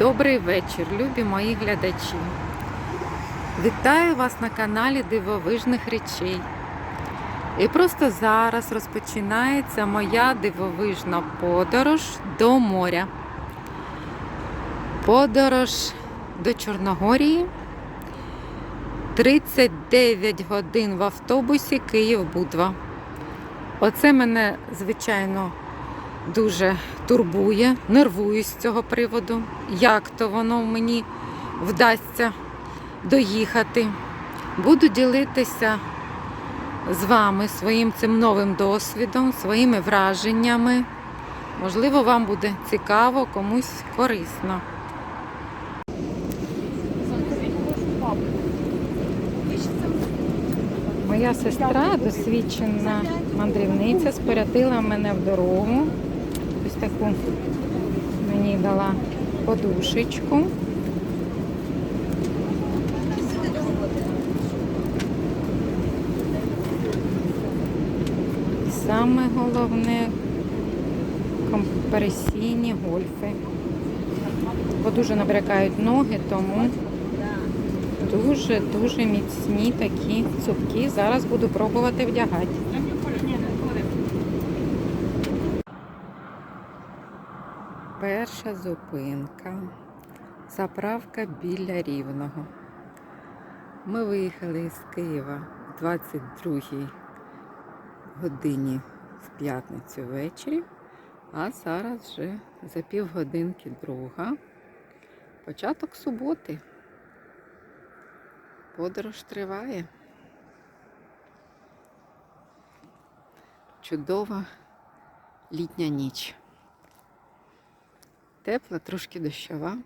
Добрий вечір, любі мої глядачі. Вітаю вас на каналі Дивовижних речей. І просто зараз розпочинається моя дивовижна подорож до моря. Подорож до Чорногорії. 39 годин в автобусі Київ-Будва. Оце мене, звичайно, дуже турбує, нервуюсь з цього приводу. Як то воно мені вдасться доїхати. Буду ділитися з вами своїм цим новим досвідом, своїми враженнями. Можливо, вам буде цікаво, комусь корисно. Моя сестра, досвідчена мандрівниця, спорядила мене в дорогу. Таку мені дала подушечку. Саме головне компресійні гольфи. Бо дуже набрякають ноги, тому дуже-дуже міцні такі цупкі. Зараз буду пробувати вдягати. Перша зупинка. Заправка біля Рівного. Ми виїхали з Києва о 22 годині в п'ятницю ввечері, а зараз вже за півгодинки друга. Початок суботи. Подорож триває. Чудова літня ніч. Тепла, трошки дощова.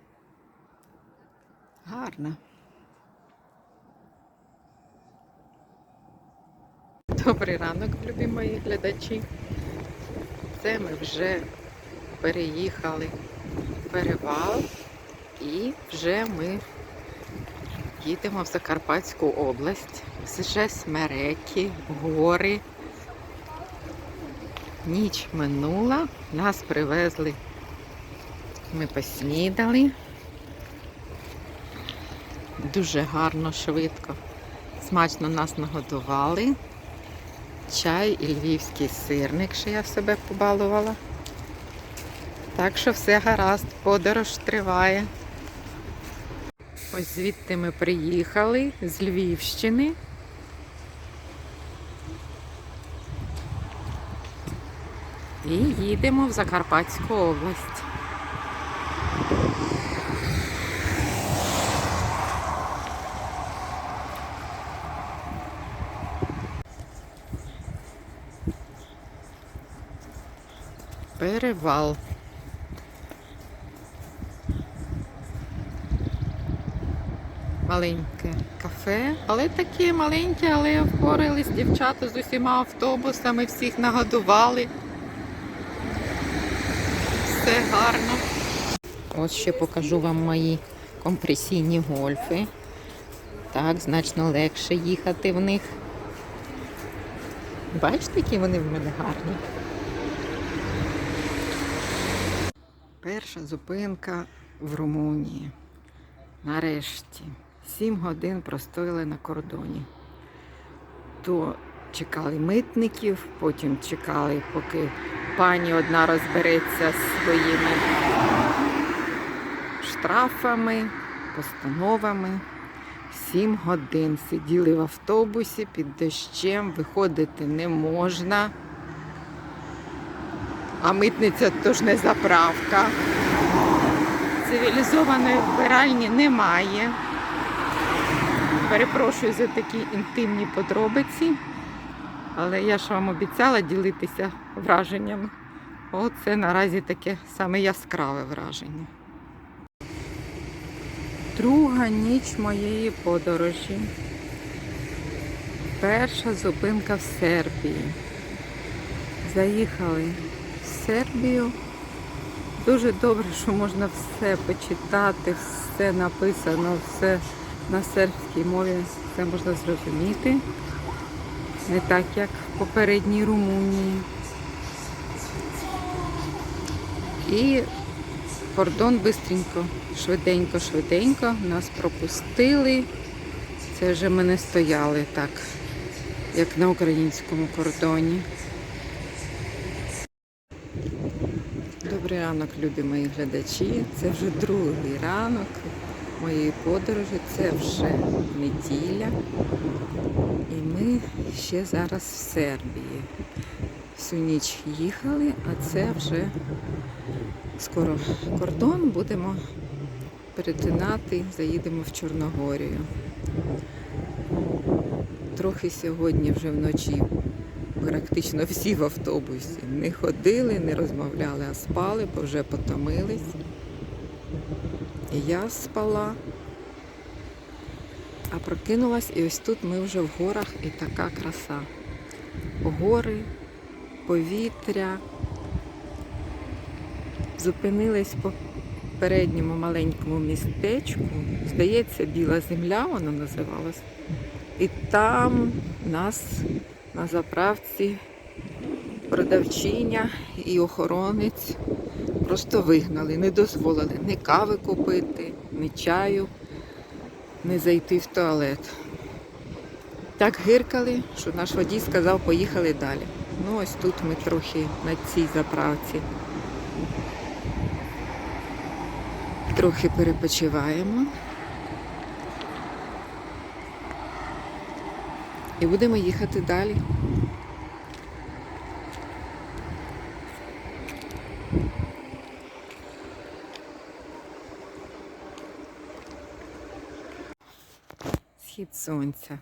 Гарна. Добрий ранок, любі мої глядачі. Це ми вже переїхали перевал і вже ми їдемо в Закарпатську область. Вже смереки, гори. Ніч минула, нас привезли. Ми поснідали. Дуже гарно, швидко. Смачно нас нагодували. Чай і львівський сирник, що я в себе побалувала. Так що все гаразд, подорож триває. Ось звідти ми приїхали з Львівщини. І їдемо в Закарпатську область. Перевал. Маленьке кафе, але таке маленьке, але впорались дівчата з усіма автобусами, всіх нагодували. Все гарно. Ось ще покажу вам мої компресійні гольфи. Так, значно легше їхати в них. Бачите, які вони в мене гарні. Перша зупинка в Румунії. Нарешті. Сім годин простояли на кордоні. То чекали митників, потім чекали, поки пані одна розбереться з своїми штрафами, постановами. Сім годин сиділи в автобусі під дощем, виходити не можна. А митниця то ж не заправка. Цивілізованої вбиральні немає. Перепрошую за такі інтимні подробиці, але я ж вам обіцяла ділитися враженнями. Оце наразі таке саме яскраве враження. Друга ніч моєї подорожі. Перша зупинка в Сербії. Заїхали Сербію. Дуже добре, що можна все почитати, все написано, все на сербській мові, все можна зрозуміти. Не так, як в попередній Румунії. І кордон бистренько, швиденько, швиденько. Нас пропустили. Це вже ми не стояли так, як на українському кордоні. Добрий ранок, любі мої глядачі. Це вже другий ранок моєї подорожі. Це вже неділя. І ми ще зараз в Сербії. Всю ніч їхали, а це вже скоро кордон будемо перетинати, заїдемо в Чорногорію. Трохи сьогодні вже вночі практично всі в автобусі не ходили, не розмовляли, а спали, бо вже потомились. І я спала. А прокинулась, і ось тут ми вже в горах і така краса. Гори, повітря. Зупинились по передньому маленькому містечку. Здається, біла земля воно називалось. І там нас на заправці продавчиня і охоронець просто вигнали, не дозволили ні кави купити, ні чаю, не зайти в туалет. Так гиркали, що наш водій сказав, поїхали далі. Ну ось тут ми трохи на цій заправці трохи перепочиваємо. І будемо їхати далі. Схід сонця.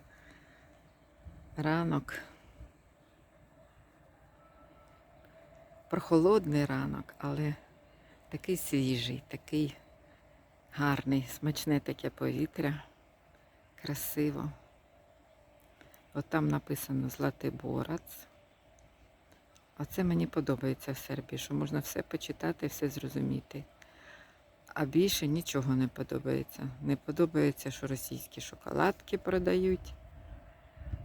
Ранок. Прохолодний ранок, але такий свіжий, такий гарний, смачне таке повітря. Красиво. От там написано Златий Борац. Оце мені подобається в Сербії, що можна все почитати, все зрозуміти. А більше нічого не подобається. Не подобається, що російські шоколадки продають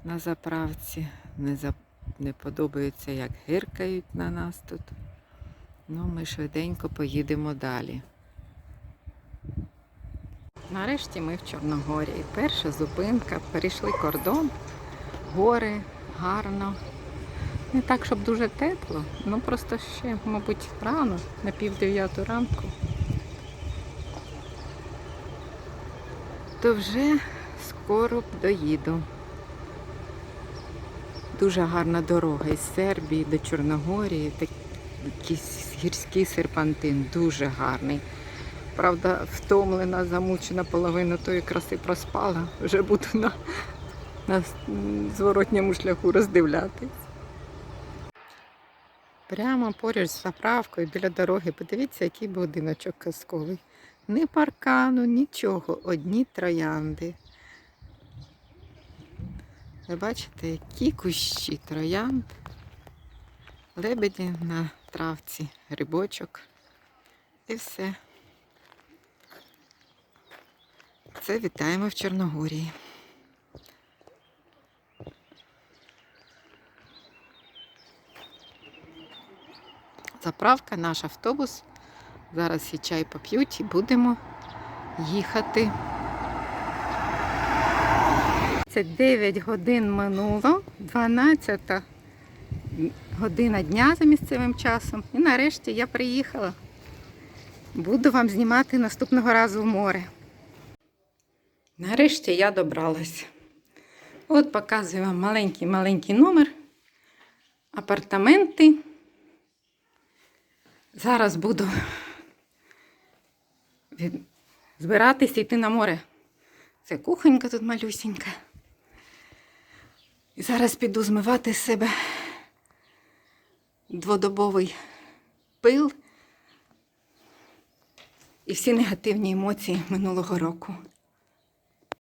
на заправці. Не, за... не подобається, як гиркають на нас тут. Ну, ми швиденько поїдемо далі. Нарешті ми в Чорногорії. Перша зупинка, перейшли кордон, гори, гарно. Не так, щоб дуже тепло, ну просто ще, мабуть, рано, на пів дев'яту ранку. То вже скоро доїду. Дуже гарна дорога із Сербії до Чорногорії, такий гірський серпантин, дуже гарний. Правда, втомлена, замучена половину тої краси проспала. Вже буду на, на зворотньому шляху роздивлятись. Прямо поруч з заправкою біля дороги. Подивіться, який будиночок казковий. Ні паркану, нічого, одні троянди. Ви бачите, які кущі троянд, лебеді на травці, грибочок і все. Це вітаємо в Чорногорії. Заправка, наш автобус. Зараз всі чай поп'ють і будемо їхати. Це 9 годин минуло, 12 година дня за місцевим часом. І нарешті я приїхала. Буду вам знімати наступного разу в море. Нарешті я добралась. От показую вам маленький-маленький номер. Апартаменти. Зараз буду від... збиратися йти на море. Це кухонька тут малюсінька. І зараз піду змивати з себе дводобовий пил і всі негативні емоції минулого року.